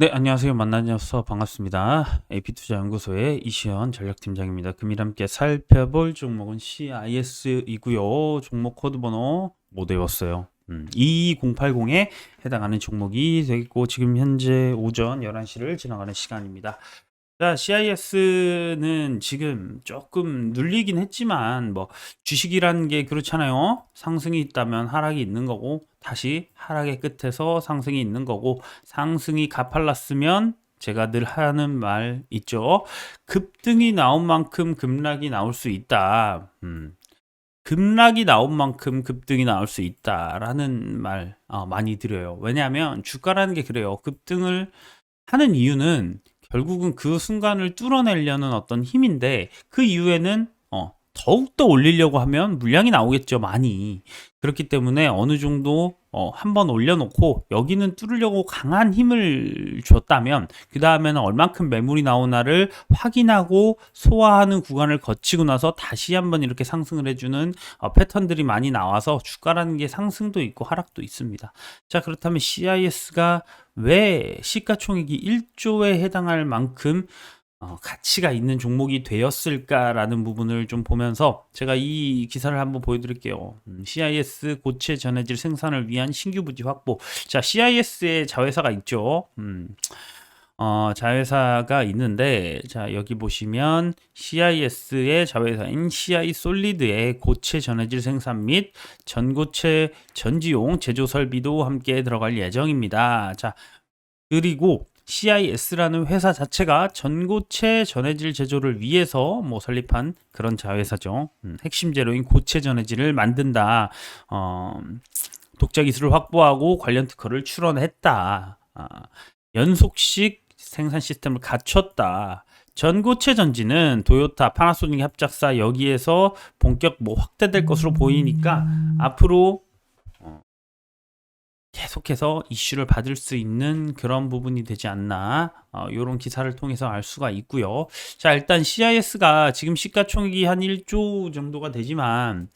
네, 안녕하세요. 만나서 반갑습니다. AP투자연구소의 이시연 전략팀장입니다. 금일 함께 살펴볼 종목은 CIS이고요. 종목 코드 번호 못 외웠어요. 음, 22080에 해당하는 종목이 되겠고 지금 현재 오전 11시를 지나가는 시간입니다. 자, CIS는 지금 조금 눌리긴 했지만 뭐 주식이라는 게 그렇잖아요. 상승이 있다면 하락이 있는 거고 다시 하락의 끝에서 상승이 있는 거고 상승이 가팔랐으면 제가 늘 하는 말 있죠. 급등이 나온 만큼 급락이 나올 수 있다. 음. 급락이 나온 만큼 급등이 나올 수 있다라는 말 어, 많이 드려요. 왜냐하면 주가라는 게 그래요. 급등을 하는 이유는 결국은 그 순간을 뚫어내려는 어떤 힘인데 그 이후에는 어, 더욱더 올리려고 하면 물량이 나오겠죠 많이. 그렇기 때문에 어느 정도 어, 한 번 올려놓고 여기는 뚫으려고 강한 힘을 줬다면 그 다음에는 얼만큼 매물이 나오나를 확인하고 소화하는 구간을 거치고 나서 다시 한번 이렇게 상승을 해주는 어, 패턴들이 많이 나와서 주가라는 게 상승도 있고 하락도 있습니다. 자 그렇다면 CIS가 왜 시가총액이 1조에 해당할 만큼 어, 가치가 있는 종목이 되었을까라는 부분을 좀 보면서 제가 이 기사를 한번 보여드릴게요. 음, CIS 고체 전해질 생산을 위한 신규 부지 확보. 자, CIS의 자회사가 있죠. 음, 어, 자회사가 있는데, 자, 여기 보시면 CIS의 자회사인 CI 솔리드의 고체 전해질 생산 및 전고체 전지용 제조 설비도 함께 들어갈 예정입니다. 자, 그리고 CIS라는 회사 자체가 전고체 전해질 제조를 위해서 뭐 설립한 그런 자회사죠. 음, 핵심 재료인 고체 전해질을 만든다. 어, 독자 기술을 확보하고 관련 특허를 출원했다. 아, 연속식 생산 시스템을 갖췄다. 전고체 전지는 도요타, 파나소닉 합작사 여기에서 본격 뭐 확대될 것으로 보이니까 앞으로 계속해서 이슈를 받을 수 있는 그런 부분이 되지 않나 어, 이런 기사를 통해서 알 수가 있고요. 자 일단 CIS가 지금 시가총액이 한 1조 정도가 되지만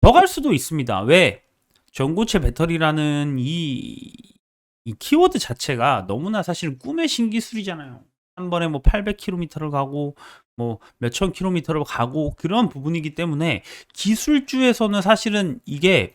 더 갈 수도 있습니다. 왜? 전고체 배터리라는 이, 이 키워드 자체가 너무나 사실 꿈의 신기술이잖아요. 한 번에 뭐 800km를 가고 뭐 몇천 킬로미터를 가고 그런 부분이기 때문에 기술주에서는 사실은 이게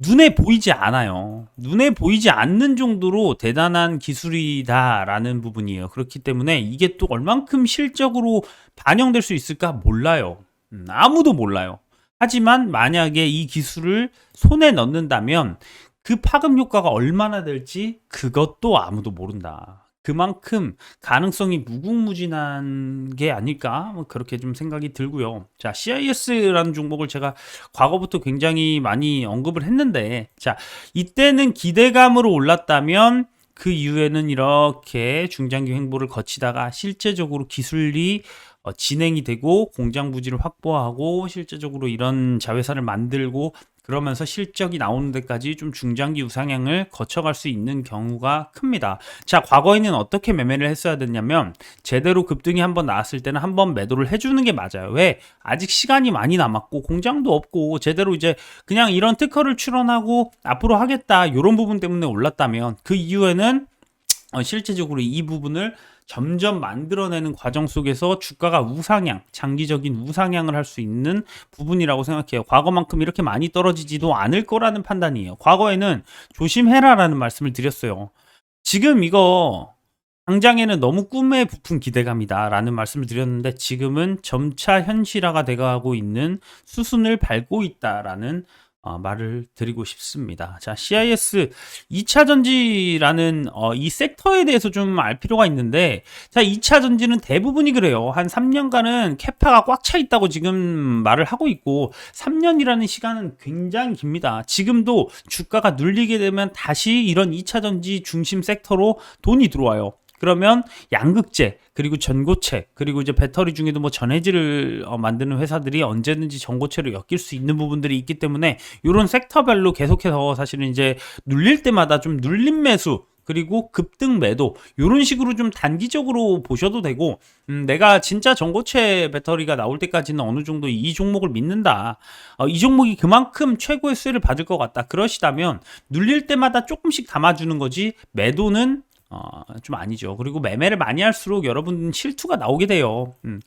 눈에 보이지 않아요. 눈에 보이지 않는 정도로 대단한 기술이다라는 부분이에요. 그렇기 때문에 이게 또 얼만큼 실적으로 반영될 수 있을까 몰라요. 음, 아무도 몰라요. 하지만 만약에 이 기술을 손에 넣는다면 그 파급 효과가 얼마나 될지 그것도 아무도 모른다. 그만큼 가능성이 무궁무진한 게 아닐까 뭐 그렇게 좀 생각이 들고요. 자, CIS라는 종목을 제가 과거부터 굉장히 많이 언급을 했는데 자, 이때는 기대감으로 올랐다면 그 이후에는 이렇게 중장기 횡보를 거치다가 실제적으로 기술이 어, 진행이 되고 공장 부지를 확보하고 실제적으로 이런 자회사를 만들고 그러면서 실적이 나오는 데까지 좀 중장기 우상향을 거쳐갈 수 있는 경우가 큽니다. 자, 과거에는 어떻게 매매를 했어야 됐냐면 제대로 급등이 한번 나왔을 때는 한번 매도를 해주는 게 맞아요. 왜? 아직 시간이 많이 남았고 공장도 없고 제대로 이제 그냥 이런 특허를 출원하고 앞으로 하겠다 이런 부분 때문에 올랐다면 그 이후에는 어, 실제적으로 이 부분을 점점 만들어내는 과정 속에서 주가가 우상향, 장기적인 우상향을 할 수 있는 부분이라고 생각해요. 과거만큼 이렇게 많이 떨어지지도 않을 거라는 판단이에요. 과거에는 조심해라라는 말씀을 드렸어요. 지금 이거 당장에는 너무 꿈에 부푼 기대감이다 라는 말씀을 드렸는데 지금은 점차 현실화가 돼가고 있는 수순을 밟고 있다라는 어, 말을 드리고 싶습니다. 자, CIS 2차 전지라는 어, 이 섹터에 대해서 좀 알 필요가 있는데, 자, 2차 전지는 대부분이 그래요. 한 3년간은 캐파가 꽉 차 있다고 지금 말을 하고 있고, 3년이라는 시간은 굉장히 깁니다. 지금도 주가가 눌리게 되면 다시 이런 2차 전지 중심 섹터로 돈이 들어와요. 그러면 양극재 그리고 전고체 그리고 이제 배터리 중에도 뭐 전해질을 어, 만드는 회사들이 언제든지 전고체로 엮일 수 있는 부분들이 있기 때문에 이런 섹터별로 계속해서 사실은 이제 눌릴 때마다 좀 눌림 매수 그리고 급등 매도 이런 식으로 좀 단기적으로 보셔도 되고 음, 내가 진짜 전고체 배터리가 나올 때까지는 어느 정도 이 종목을 믿는다 어, 이 종목이 그만큼 최고의 수혜를 받을 것 같다 그러시다면 눌릴 때마다 조금씩 담아주는 거지 매도는 어, 좀 아니죠. 그리고 매매를 많이 할수록 여러분 실투가 나오게 돼요. 음.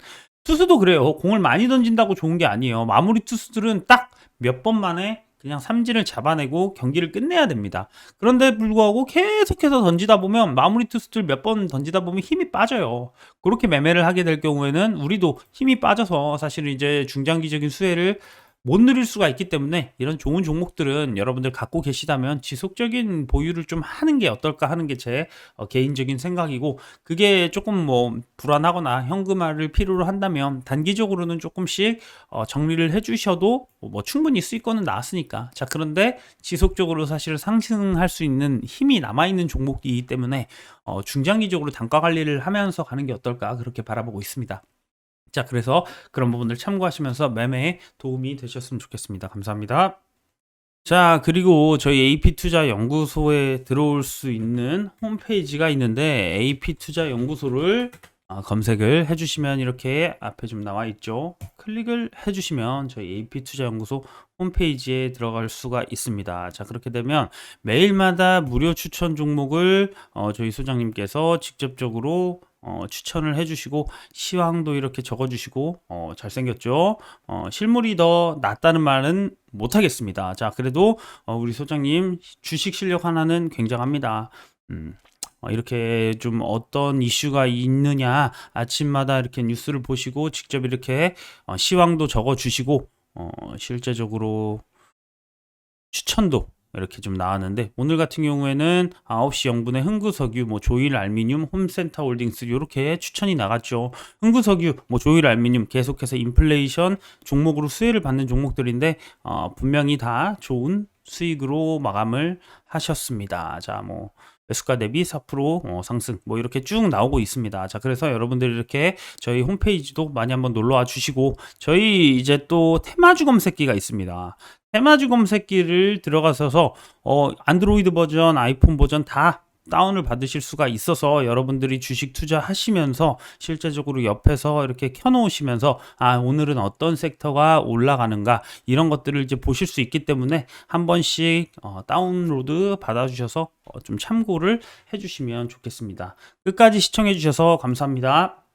투수도 그래요. 공을 많이 던진다고 좋은 게 아니에요. 마무리 투수들은 딱 몇 번 만에 그냥 삼진을 잡아내고 경기를 끝내야 됩니다. 그런데 불구하고 계속해서 던지다 보면 마무리 투수들 몇 번 던지다 보면 힘이 빠져요. 그렇게 매매를 하게 될 경우에는 우리도 힘이 빠져서 사실은 이제 중장기적인 수혜를 못 누릴 수가 있기 때문에 이런 좋은 종목들은 여러분들 갖고 계시다면 지속적인 보유를 좀 하는 게 어떨까 하는 게 제 개인적인 생각이고 그게 조금 뭐 불안하거나 현금화를 필요로 한다면 단기적으로는 조금씩 어, 정리를 해주셔도 뭐 충분히 수익권은 나왔으니까 자 그런데 지속적으로 사실 상승할 수 있는 힘이 남아 있는 종목이기 때문에 어, 중장기적으로 단가 관리를 하면서 가는 게 어떨까 그렇게 바라보고 있습니다. 자, 그래서 그런 부분들 참고하시면서 매매에 도움이 되셨으면 좋겠습니다. 감사합니다. 자, 그리고 저희 AP투자 연구소에 들어올 수 있는 홈페이지가 있는데 AP투자 연구소를 아, 검색을 해주시면 이렇게 앞에 좀 나와 있죠. 클릭을 해주시면 저희 AP투자연구소 홈페이지에 들어갈 수가 있습니다. 자 그렇게 되면 매일마다 무료 추천 종목을 어, 저희 소장님께서 직접적으로 어, 추천을 해주시고 시황도 이렇게 적어주시고 어, 잘생겼죠. 어, 실물이 더 낫다는 말은 못하겠습니다. 자 그래도 어, 우리 소장님 주식 실력 하나는 굉장합니다. 음, 어, 이렇게 좀 어떤 이슈가 있느냐 아침마다 이렇게 뉴스를 보시고 직접 이렇게 어, 시황도 적어 주시고 어, 실제적으로 추천도 이렇게 좀 나왔는데 오늘 같은 경우에는 9시 영분의 흥구석유, 뭐 조일 알미늄, 홈센터 홀딩스 이렇게 추천이 나갔죠. 흥구석유, 뭐 조일 알미늄 계속해서 인플레이션 종목으로 수혜를 받는 종목들인데 어, 분명히 다 좋은 수익으로 마감을 하셨습니다. 자, 뭐 매수가 대비 4% 어, 상승 뭐 이렇게 쭉 나오고 있습니다. 자, 그래서 여러분들 이렇게 저희 홈페이지도 많이 한번 놀러 와 주시고 저희 이제 또 테마주 검색기가 있습니다. 테마주 검색기를 들어가셔서 어, 안드로이드 버전, 아이폰 버전 다 다운을 받으실 수가 있어서 여러분들이 주식 투자하시면서 실제적으로 옆에서 이렇게 켜놓으시면서 아 오늘은 어떤 섹터가 올라가는가 이런 것들을 이제 보실 수 있기 때문에 한 번씩 어, 다운로드 받아주셔서 어, 좀 참고를 해주시면 좋겠습니다. 끝까지 시청해주셔서 감사합니다.